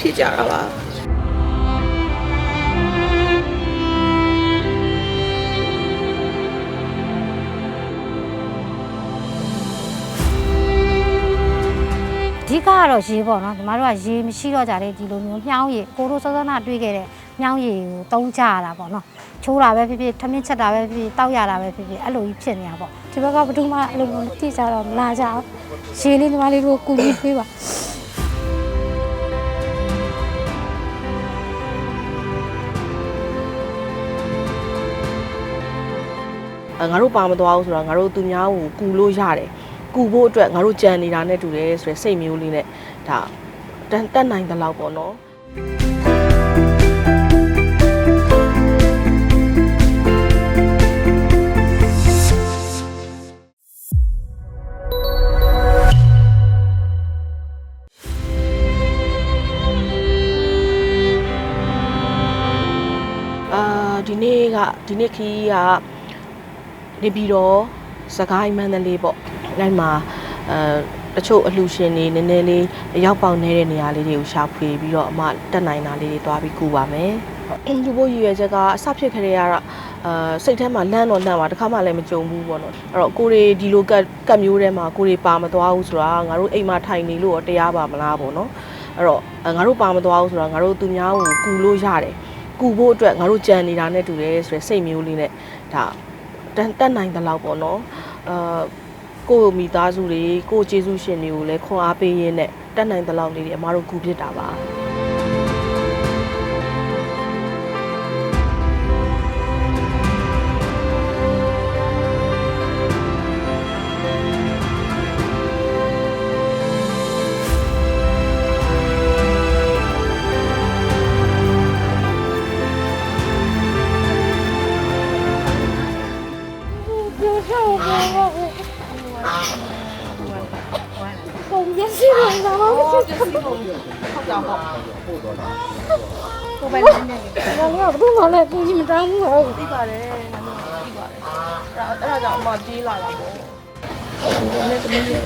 ဖြစ်ကြတာပါအဓိကကတော့ရေပေါ့နော်ညီမတို့ကရေမရှိတော့ကြတဲ့ဒီလိုမျိုးမြှောင်းရေကိုတို့စောစောနာတွေးခဲ့တဲ့မြှောင်းရေကိုတုံးကြရတာပေါ့နော်ချိုးတာပဲဖြစ်ဖြစ်ထမင်းချက်တာပဲဖြစ်ဖြစ်တောက်ရတာပဲဖြစ်ဖြစ်အဲ့လိုကြီးဖြစ်နေတာပေါ့ဒီဘက်ကဘယ်သူမှအဲ့လိုမျိုးသိကြတော့မလာကြအောင်ရေလေးညီမလေးတို့ကူညီပေးပါ ငါတို့ပါမသွားဘူးဆိုတော့ငါတို့သူများကိုကူလို့ရတယ်ကူဖို့အတွက်ငါတို့ကြံနေတာနဲ့တူတယ်ဆိုရယ်စိတ်မျိုးလေးနဲ့ဒါတန်တက်နိုင်တဲ့လောက်ပေါ့နော်အာဒီနေ့ကဒီနေ့ခီးက နေပြီးတော့စကိုင်းမန္တလေးပေါ့အဲ့မှာအဲတချို့အလှရှင်တွေနည်းနည်းလေးအရောက်ပေါက်နေတဲ့နေရာလေးတွေကိုရှာဖွေပြီးတော့အမတက်နိုင်တာလေးတွေတွားပြီးကူပါမယ်လူဖို့ရည်ရွယ်ချက်ကအစဖြစ်ခရေကတော့အာစိတ်ထဲမှာလန့်တော့လန့်ပါတခါမှလည်းမကြုံဘူးပေါ့နော်အဲ့တော့ကိုရီဒီလိုကတ်ကတ်မျိုးထဲမှာကိုရီပါမသွားဘူးဆိုတာငါတို့အိမ်မှာထိုင်နေလို့တော့တရားပါမလားပေါ့နော်အဲ့တော့ငါတို့ပါမသွားဘူးဆိုတာငါတို့သူများကိုကူလို့ရတယ်ကူဖို့အတွက်ငါတို့ကြံနေတာနဲ့တူတယ်ဆိုရယ်စိတ်မျိုးလေးနဲ့ဒါ တန်တက်နိုင်တဲ့လောက်ပေါ့နော်အာကိုယ့်မိသားစုတွေကိုယ့်ကျေးဇူးရှင်တွေကိုလည်းခွန်အားပေးရင်းနဲ့တက်နိုင်တဲ့လောက်လေးတွေအမားတို့ကူဖြစ်တာပါပြော တော့မဖြစ်ဘူးဟုတ်ကြပါကိုပဲလည်းနေတယ်ဘာလို့ဘူးမလဲကိုကြီးမတောင်းဘူးဟုတ်သိပါတယ်ငါတို့သိပါတယ်အဲ့ဒါအဲ့ဒါကြောင့်အမပြေးလာတာပေါ့ဒီနေ့တမီးရဲ့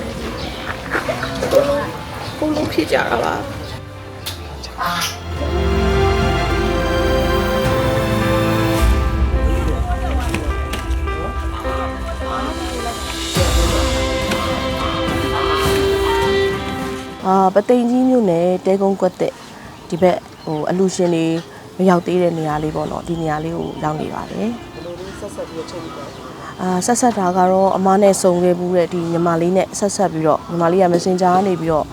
ကိုလိုဖြစ်ကြတာပါ အာပသိမ်ကြီးမြို့နယ်တဲကုန်းကွက်တဲ့ဒီဘက်ဟိုအလူရှင်တွေမရောက်သေးတဲ့နေရာလေးပေါ့နော်ဒီနေရာလေးကိုရောက်နေပါတယ်အာဆက်ဆက်တာကတော့အမားနဲ့စုံခဲ့ဘူးတဲ့ဒီညီမလေးနဲ့ဆက်ဆက်ပြီးတော့ညီမလေးက Messenger ကနေပြီးတော့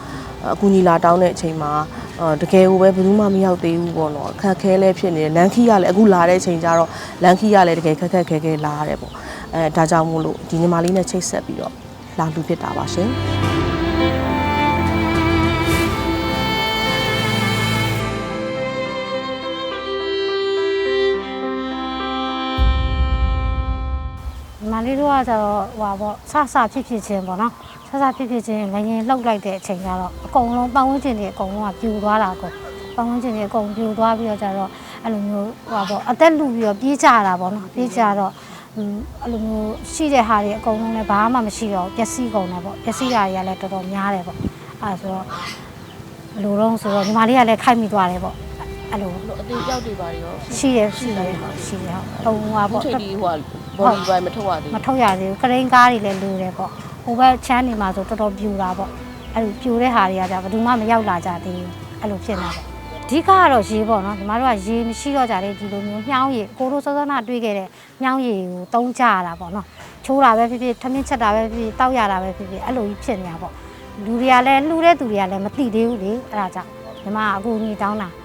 အကူညီလာတောင်းတဲ့အချိန်မှာအာတကယ်ကိုပဲဘယ်သူမှမရောက်သေးဘူးပေါ့နော်အခက်ခဲလဲဖြစ်နေတယ်လန်ခီကလည်းအခုလာတဲ့အချိန်ကျတော့လန်ခီကလည်းတကယ်ခက်ခက်ခဲခဲလာရတယ်ပေါ့အဲဒါကြောင့်မို့လို့ဒီညီမလေးနဲ့ချိတ်ဆက်ပြီးတော့လာလူဖြစ်တာပါရှင် လေးတို့ကကျတော့ဟိုပါပေါ့ဆဆဖြစ်ဖြစ်ချင်းပေါ့နော်ဆဆဖြစ်ဖြစ်ချင်းငရင်လှုပ်လိုက်တဲ့အချိန်ကျတော့အကုန်လုံးပတ်ဝန်းကျင်တွေအကုန်လုံးကပြူသွားတာကိုပတ်ဝန်းကျင်တွေအကုန်ပြူသွားပြီးတော့ကျတော့အဲ့လိုမျိုးဟိုပါပေါ့အသက်လူပြီးတော့ပြေးကြတာပေါ့နော်ပြေးကြတော့ဟွန်းအဲ့လိုမျိုးရှိတဲ့ဟာတွေအကုန်လုံးလည်းဘာမှမရှိတော့ပျက်စီးကုန်တယ်ပေါ့ပျက်စီးတာတွေကလည်းတော်တော်များတယ်ပေါ့အဲ့ဒါဆိုတော့ဘယ်လိုတော့ဆိုတော့ညီမလေးကလည်းခိုက်မိသွားတယ်ပေါ့အဲ့လိုအသေးကြောက်တွေပါရောရှိတယ်ရှိတယ်ရှိတယ်ဟုတ်ဟိုဟာအခုပေါ့ချိန်ဒီဟို ဘော်ဒီပိုင်းမထုတ်ရသေးမဘူးထုတ်ရသေးဘူးကရင်ကားတွေလည်းလိုတယ်ပေါ့ဟိုဘက်ချမ်းနေမှာဆိုတော်တော်ပြူတာပေါ့အဲ့လိုပြူတဲ့ဟာတွေကじゃဘယ်သူမှမရောက်လာကြသေးဘူးအဲ့လိုဖြစ်နေတာပေါ့အဓိကကတော့ရေပေါ့နော်ညီမတို့ကရေမရှိတော့ကြတဲ့ဒီလိုမျိုးမြှောင်းရေကိုတို့စောစောနာတွေးခဲ့တဲ့မြှောင်းရေကိုတုံးကြရတာပေါ့နော်ချိုးတာပဲဖြစ်ဖြစ်ထမင်းချက်တာပဲဖြစ်ဖြစ်တောက်ရတာပဲဖြစ်ဖြစ်အဲ့လိုကြီးဖြစ်နေတာပေါ့လူတွေကလည်းလှူတဲ့သူတွေကလည်းမသိသေးဘူးလေအဲ့ဒါကြောင့်ညီမကအကူကြီးတောင်းတာဒီ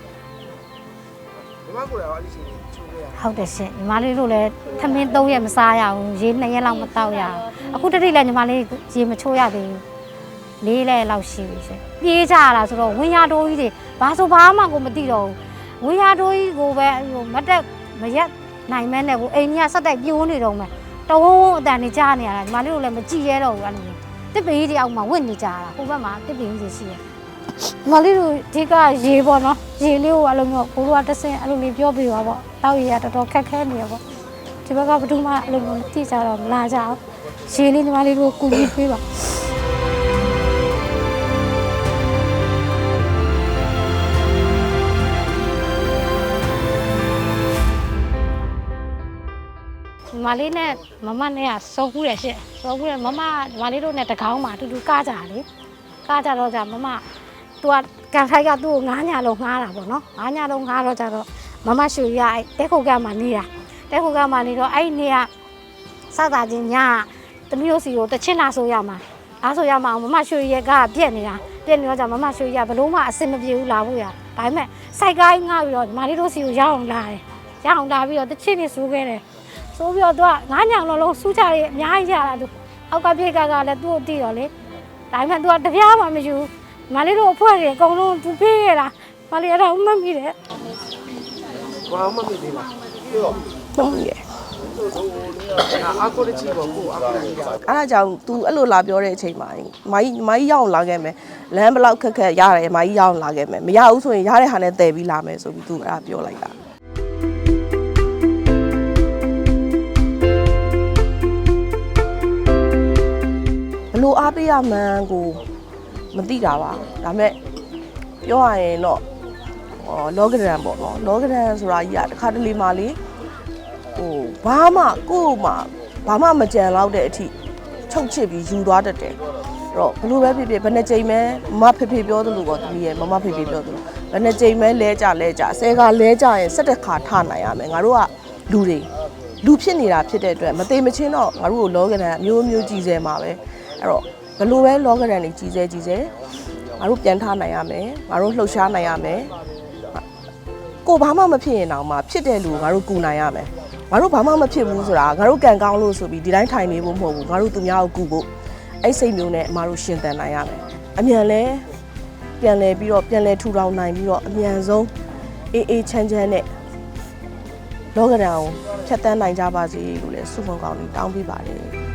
မှာကိုယ်ရောအဲ့ဒီချိန်ကြီးချိုးခဲ့ရဟုတ်တယ်ရှင်ညီမလေးတို့လည်းထမင်း၃ရက်မစားရဘူးရေ၂ရက်လောက်မတောက်ရဘူးအခုတတိလည်းညီမလေးရေမချိုးရသေးဘူးလေးလဲလောက်ရှိပြီရှင်ပြေးကြရတာဆိုတော့ဝင်းရတိုးကြီးတွေဘာဆိုဘာမှကိုမသိတော့ဘူးဝင်းရတိုးကြီးကိုပဲဟိုမတက်မရက်နိုင်မဲနဲ့ကိုအိမ်ကြီးကဆက်တိုက်ပြိုးနေတော့မယ်တဝုံဝုံအတန်နေကြားနေရတာညီမလေးတို့လည်းမကြည့်ရတော့ဘူးအဲ့လိုမျိုးတစ်ပင်ကြီးတယောက်မှဝင့်နေကြတာဟိုဘက်မှာတစ်ပင်ကြီးရှိတယ်ညီ မလေးတို့ဒီကရေပေါ့နော်ရေလေးကိုအဲ့လိုမျိုးကိုတို့ကတဆင်အဲ့လိုလေးပြောပြပါပေါ့တောက်ရေကတော်တော်ခက်ခဲနေရပေါ့ဒီဘက်ကဘယ်သူမှအဲ့လိုမျိုးတိကျတော့မလာကြအောင်ရေလေးညီမလေးတို့ကိုကူပြီးပေးပါမလေးနဲ့မမနဲ့ကစောခုတယ်ရှင့်စောခုတယ်မမညီမလေးတို့နဲ့တကောင်းမှာအတူတူကားကြတာလေကားကြတော့じゃမမ သူကကန်ထိုက်ကသူ့ကိုငားညာလုံးငားတာပေါ့နော်ငားညာလုံးငားတော့ကြတော့မမရွှေရအဲ့တဲခုတ်ကမှနေတာတဲခုတ်ကမှနေတော့အဲ့နေကစတာချင်းညာတမျိုးစီကိုတချင်းလာဆိုရမှာအားဆိုရမှာမမရွှေရကပြက်နေတာပြက်နေတော့じゃမမရွှေရဘလို့မှအဆင်မပြေဘူးလာဖို့ရဒါပေမဲ့စိုက်ကိုင်းငားပြီးတော့မလေးတို့စီကိုရအောင်လာတယ်ရအောင်လာပြီးတော့တချင်းနေဆိုခဲ့တယ်ဆိုပြီးတော့သူကငါးညောင်လုံးလုံးစူးကြရအများကြီးကြတာသူအောက်ကပြေကကလည်းသူ့ကိုတီးတော့လေဒါပေမဲ့သူကတပြားမှမယူ မလေးတို့အဖွဲ့တွေအကုန်လုံးသူပြေးရတာမလေးအဲ့ဒါမှတ်မိတယ်ဘာမှမဖြစ်သေးလားပြီးတော့ဟုတ်ရဲ့အာကိုတချီပေါ့ကိုအာကိုတချီပါအဲ့ဒါကြောင့် तू အဲ့လိုလာပြောတဲ့အချိန်မှာမိုင်းမိုင်းရအောင်လာခဲ့မယ်လမ်းဘလောက်ခက်ခက်ရတယ်မိုင်းရအောင်လာခဲ့မယ်မရဘူးဆိုရင်ရတဲ့ဟာနဲ့တည်ပြီးလာမယ်ဆိုပြီး तू အဲ့ဒါပြောလိုက်တာ ဘလို့အားပေးရမှန်းကို မသိတာပါဒါပေမဲ့ပြောရရင်တော့ဟောလောကဒန်ပေါ့နော်လောကဒန်ဆိုတာကြီးကတစ်ခါတလေမှလေဟိုဘာမှကို့မှဘာမှမကြံတော့တဲ့အထိချုပ်ချစ်ပြီးယူသွားတတ်တယ်အဲ့တော့ဘလို့ပဲဖြစ်ဖြစ်ဘယ်နှကြိမ်မဲမမဖေဖေပြောသလိုပေါ့တမီးရဲ့မမဖေဖေပြောသလိုဘယ်နှကြိမ်မဲလဲကြလဲကြဆဲကလဲကြရင်၁၁ခါထနိုင်ရမယ်ငါတို့ကလူတွေလူဖြစ်နေတာဖြစ်တဲ့အတွက်မသေးမချင်းတော့ငါတို့ကိုလောကဒန်အမျိုးမျိုးကြီးစဲမှာပဲအဲ့တော့ ဘလို့ပဲလောကဒန်တွေကြီးစဲကြီးစဲငါတို့ပြန်ထားနိုင်ရမယ်ငါတို့လှုပ်ရှားနိုင်ရမယ်ကိုဘာမှမဖြစ်ရင်တောင်မှဖြစ်တဲ့လူကိုငါတို့ကူနိုင်ရမယ်ငါတို့ဘာမှမဖြစ်ဘူးဆိုတာငါတို့ကံကောင်းလို့ဆိုပြီးဒီတိုင်းထိုင်နေဖို့မဟုတ်ဘူးငါတို့သူများကိုကူဖို့အဲ့စိတ်မျိုးနဲ့အမတို့ရှင်သန်နိုင်ရမယ်အမြန်လဲပြန်လဲပြီးတော့ပြန်လဲထူထောင်နိုင်ပြီးတော့အမြန်ဆုံးအေးအေးချမ်းချမ်းနဲ့လောကဒဏ်ကိုဖြတ်တန်းနိုင်ကြပါစေလို့လည်းဆုမွန်ကောင်းလေးတောင်းပေးပါတယ်